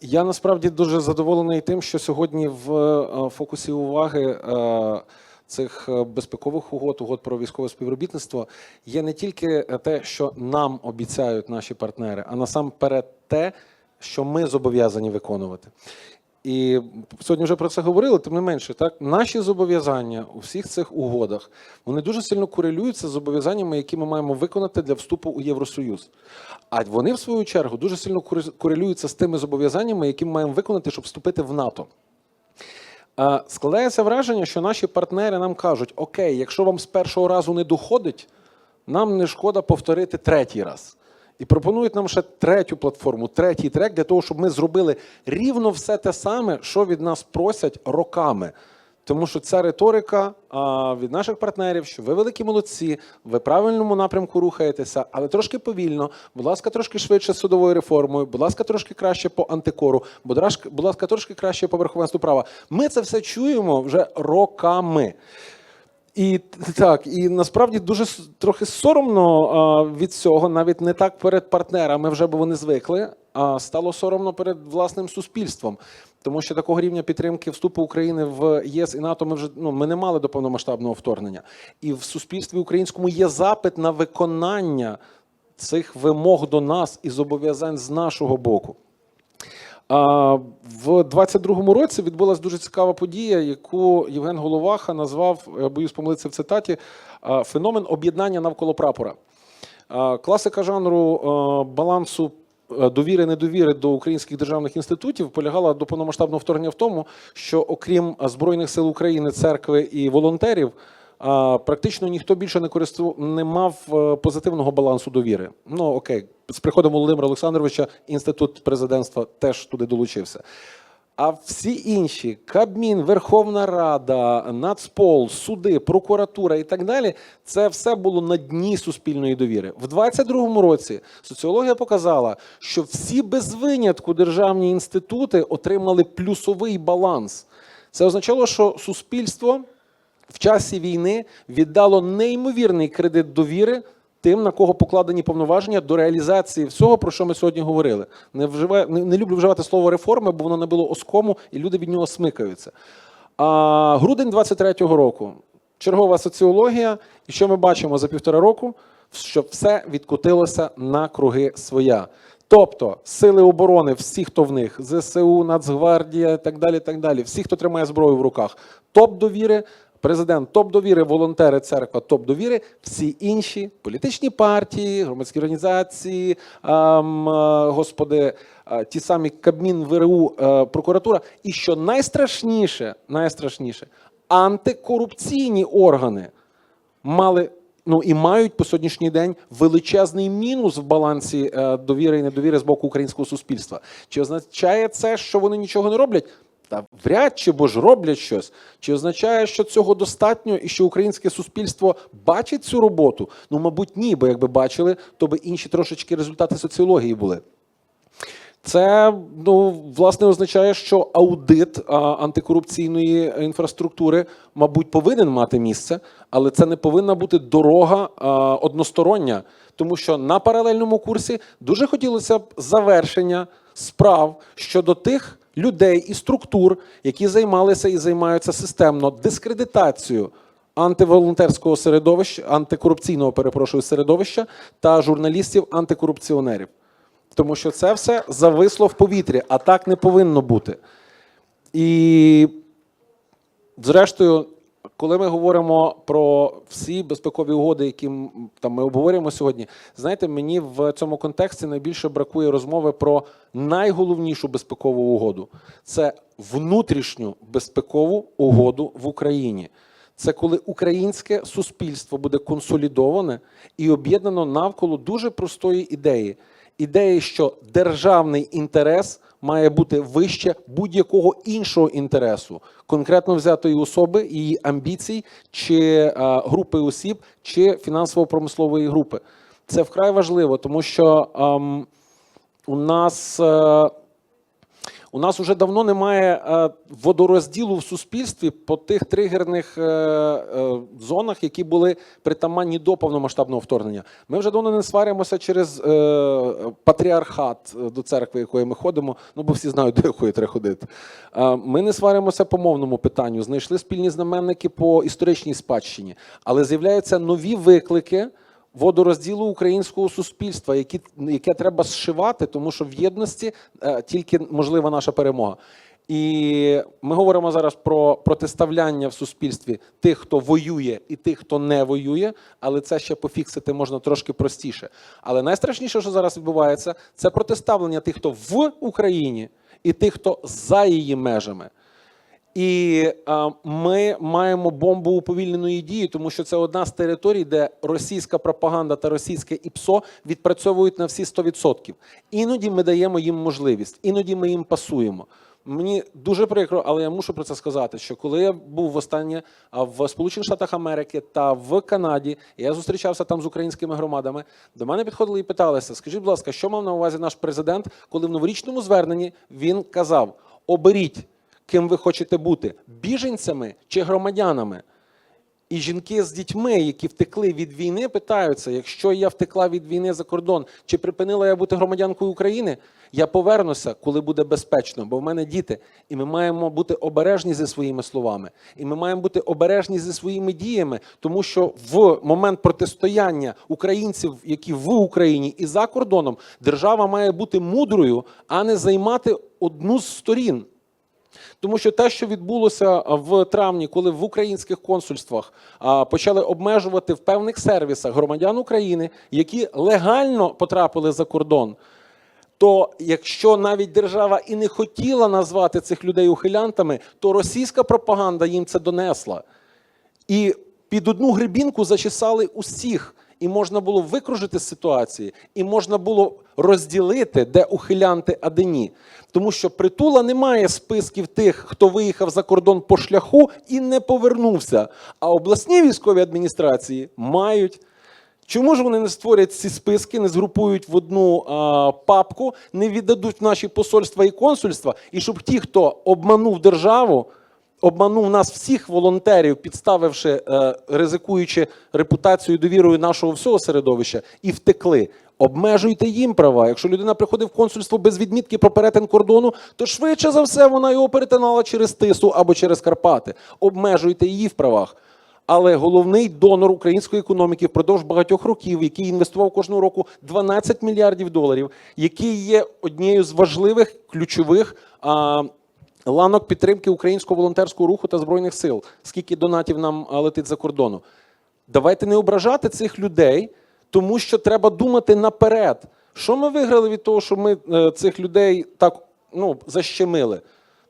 Я насправді дуже задоволений тим, що сьогодні в е, фокусі уваги е, цих е, безпекових угод, угод про військове співробітництво є не тільки те, що нам обіцяють наші партнери, а насамперед те, що ми зобов'язані виконувати. І сьогодні вже про це говорили, тим не менше, так наші зобов'язання у всіх цих угодах вони дуже сильно корелюються з зобов'язаннями, які ми маємо виконати для вступу у Євросоюз. А вони, в свою чергу, дуже сильно корелюються з тими зобов'язаннями, які ми маємо виконати, щоб вступити в НАТО. Складається враження, що наші партнери нам кажуть: Окей, якщо вам з першого разу не доходить, нам не шкода повторити третій раз. І пропонують нам ще третю платформу, третій трек для того, щоб ми зробили рівно все те саме, що від нас просять роками. Тому що ця риторика а, від наших партнерів, що ви великі молодці, ви правильному напрямку рухаєтеся, але трошки повільно. Будь ласка, трошки швидше з судовою реформою, будь ласка, трошки краще по антикору, будь ласка, трошки краще по верховенству права. Ми це все чуємо вже роками. І так, і насправді дуже трохи соромно а, від цього, навіть не так перед партнерами, вже бо вони звикли, а стало соромно перед власним суспільством. Тому що такого рівня підтримки вступу України в ЄС і НАТО ми вже ну ми не мали до повномасштабного вторгнення. І в суспільстві українському є запит на виконання цих вимог до нас і зобов'язань з нашого боку. В 22-му році відбулася дуже цікава подія, яку Євген Головаха назвав, я боюсь помилитися в цитаті, феномен об'єднання навколо прапора. Класика жанру балансу довіри недовіри до українських державних інститутів полягала до повномасштабного вторгнення в тому, що окрім Збройних сил України, церкви і волонтерів, практично ніхто більше не користу не мав е, позитивного балансу довіри. Ну окей, з приходом Володимира Олександровича інститут президентства теж туди долучився. А всі інші Кабмін, Верховна Рада, Нацпол, суди, прокуратура і так далі, це все було на дні суспільної довіри. В 22-му році соціологія показала, що всі без винятку державні інститути отримали плюсовий баланс. Це означало, що суспільство в часі війни віддало неймовірний кредит довіри тим, на кого покладені повноваження до реалізації всього, про що ми сьогодні говорили. Не, вживаю, не, не люблю вживати слово реформи, бо воно набило оскому, і люди від нього смикаються. А грудень 23-го року. Чергова соціологія, і що ми бачимо за півтора року, що все відкотилося на круги своя. Тобто сили оборони, всі, хто в них, ЗСУ, Нацгвардія, так далі, так далі, всі, хто тримає зброю в руках, топ довіри, президент топ довіри, волонтери, церква топ довіри, всі інші політичні партії, громадські організації, ем, е, господи, е, ті самі Кабмін, ВРУ, е, прокуратура. І що найстрашніше, найстрашніше, антикорупційні органи мали. Ну і мають по сьогоднішній день величезний мінус в балансі довіри і недовіри з боку українського суспільства. Чи означає це, що вони нічого не роблять? Та вряд чи, бо ж роблять щось. Чи означає, що цього достатньо і що українське суспільство бачить цю роботу? Ну, мабуть, ні, бо якби бачили, то би інші трошечки результати соціології були. Це ну власне означає, що аудит а, антикорупційної інфраструктури, мабуть, повинен мати місце, але це не повинна бути дорога а, одностороння, тому що на паралельному курсі дуже хотілося б завершення справ щодо тих людей і структур, які займалися і займаються системно дискредитацією антиволонтерського середовища, антикорупційного перепрошую середовища та журналістів антикорупціонерів. Тому що це все зависло в повітрі, а так не повинно бути. І, зрештою, коли ми говоримо про всі безпекові угоди, які там ми обговорюємо сьогодні, знаєте, мені в цьому контексті найбільше бракує розмови про найголовнішу безпекову угоду це внутрішню безпекову угоду в Україні. Це коли українське суспільство буде консолідоване і об'єднано навколо дуже простої ідеї. Ідеї, що державний інтерес має бути вище будь-якого іншого інтересу, конкретно взятої особи, її амбіцій, чи е, групи осіб, чи фінансово-промислової групи. Це вкрай важливо, тому що ем, у нас. Е, У нас вже давно немає е, водорозділу в суспільстві по тих тригерних е, е, зонах, які були притаманні до повномасштабного вторгнення. Ми вже давно не сваримося через патріархат до церкви, якої ми ходимо. Ну бо всі знають, до якої треба ходити. Ми не сваримося по мовному питанню. Знайшли спільні знаменники по історичній спадщині, але з'являються нові виклики водорозділу українського суспільства, які, яке треба зшивати, тому що в єдності е, тільки можлива наша перемога. І ми говоримо зараз про протиставляння в суспільстві тих, хто воює, і тих, хто не воює, але це ще пофіксити можна трошки простіше. Але найстрашніше, що зараз відбувається, це протиставлення тих, хто в Україні, і тих, хто за її межами. І е, ми маємо бомбу уповільненої дії, тому що це одна з територій, де російська пропаганда та російське ІПСО відпрацьовують на всі 100%. Іноді ми даємо їм можливість, іноді ми їм пасуємо. Мені дуже прикро, але я мушу про це сказати. Що коли я був востаннє а, в Сполучених Штатах Америки та в Канаді, я зустрічався там з українськими громадами, до мене підходили і питалися: скажіть, будь ласка, що мав на увазі наш президент, коли в новорічному зверненні він казав: оберіть ким ви хочете бути біженцями чи громадянами. І жінки з дітьми, які втекли від війни, питаються: якщо я втекла від війни за кордон, чи припинила я бути громадянкою України, я повернуся, коли буде безпечно, бо в мене діти, і ми маємо бути обережні зі своїми словами, і ми маємо бути обережні зі своїми діями, тому що в момент протистояння українців, які в Україні і за кордоном, держава має бути мудрою, а не займати одну з сторін. Тому що те, що відбулося в травні, коли в українських консульствах почали обмежувати в певних сервісах громадян України, які легально потрапили за кордон, то якщо навіть держава і не хотіла назвати цих людей ухилянтами, то російська пропаганда їм це донесла. І під одну грибінку зачесали усіх. І можна було викружити ситуації, і можна було розділити, де ухилянти, а де ні. Тому що притула немає списків тих, хто виїхав за кордон по шляху і не повернувся. А обласні військові адміністрації мають. Чому ж вони не створять ці списки, не згрупують в одну а, папку, не віддадуть в наші посольства і консульства, і щоб ті, хто обманув державу, обманув нас всіх волонтерів, підставивши, е, ризикуючи репутацією, довірою нашого всього середовища, і втекли. Обмежуйте їм права. Якщо людина приходить в консульство без відмітки про перетин кордону, то швидше за все вона його перетинала через Тису або через Карпати. Обмежуйте її в правах. Але головний донор української економіки впродовж багатьох років, який інвестував кожного року 12 мільярдів доларів, який є однією з важливих ключових а, ланок підтримки українського волонтерського руху та збройних сил, скільки донатів нам летить за кордону. Давайте не ображати цих людей, тому що треба думати наперед. Що ми виграли від того, що ми е, цих людей так ну, защемили?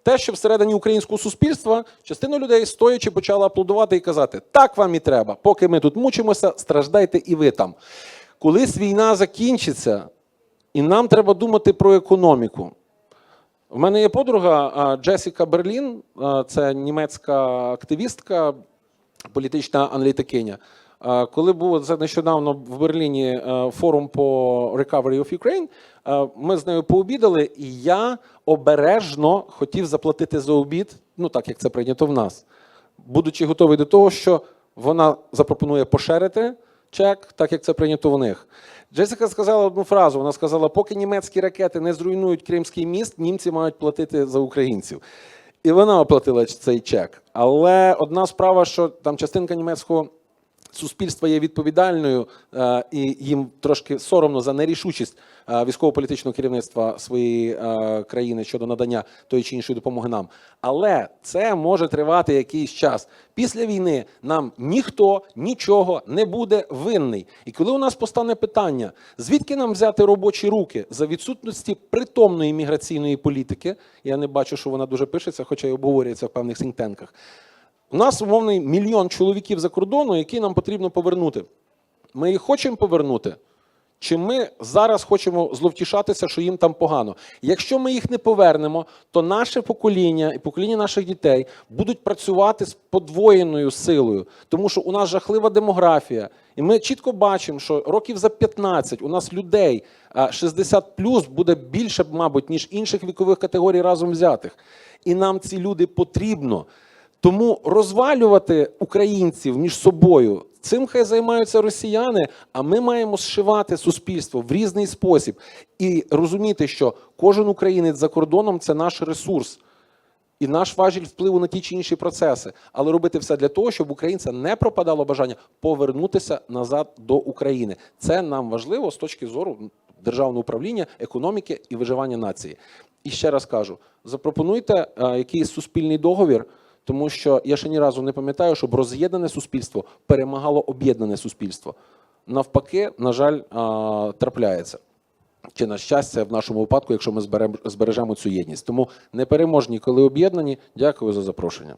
Те, що всередині українського суспільства частина людей стоячи почала аплодувати і казати: так вам і треба, поки ми тут мучимося, страждайте і ви там. Колись війна закінчиться, і нам треба думати про економіку. У мене є подруга Джесіка Берлін, це німецька активістка, політична аналітикиня. Коли був це нещодавно в Берліні е, форум по Recovery of Ukraine, е, ми з нею пообідали, і я обережно хотів заплатити за обід, ну так як це прийнято в нас, будучи готовий до того, що вона запропонує пошерити чек, так як це прийнято в них. Джесіка сказала одну фразу: вона сказала: поки німецькі ракети не зруйнують Кримський міст, німці мають платити за українців. І вона оплатила цей чек. Але одна справа, що там частинка німецького суспільства є відповідальною, е, і їм трошки соромно за нерішучість е, військово-політичного керівництва своєї е, країни щодо надання тої чи іншої допомоги нам. Але це може тривати якийсь час. Після війни нам ніхто нічого не буде винний. І коли у нас постане питання, звідки нам взяти робочі руки за відсутності притомної міграційної політики, я не бачу, що вона дуже пишеться, хоча й обговорюється в певних синтенках. У нас умовний мільйон чоловіків за кордону, які нам потрібно повернути. Ми їх хочемо повернути. Чи ми зараз хочемо зловтішатися, що їм там погано? Якщо ми їх не повернемо, то наше покоління і покоління наших дітей будуть працювати з подвоєною силою, тому що у нас жахлива демографія. І ми чітко бачимо, що років за 15 у нас людей а, 60 плюс буде більше, мабуть, ніж інших вікових категорій разом взятих. І нам ці люди потрібно. Тому розвалювати українців між собою цим хай займаються росіяни, а ми маємо зшивати суспільство в різний спосіб і розуміти, що кожен українець за кордоном це наш ресурс і наш важіль впливу на ті чи інші процеси, але робити все для того, щоб українця не пропадало бажання повернутися назад до України. Це нам важливо з точки зору державного управління, економіки і виживання нації. І ще раз кажу: запропонуйте е, якийсь суспільний договір. Тому що я ще ні разу не пам'ятаю, щоб роз'єднане суспільство перемагало об'єднане суспільство. Навпаки, на жаль, трапляється. Чи на щастя в нашому випадку, якщо ми збережемо цю єдність. Тому непереможні, коли об'єднані. Дякую за запрошення.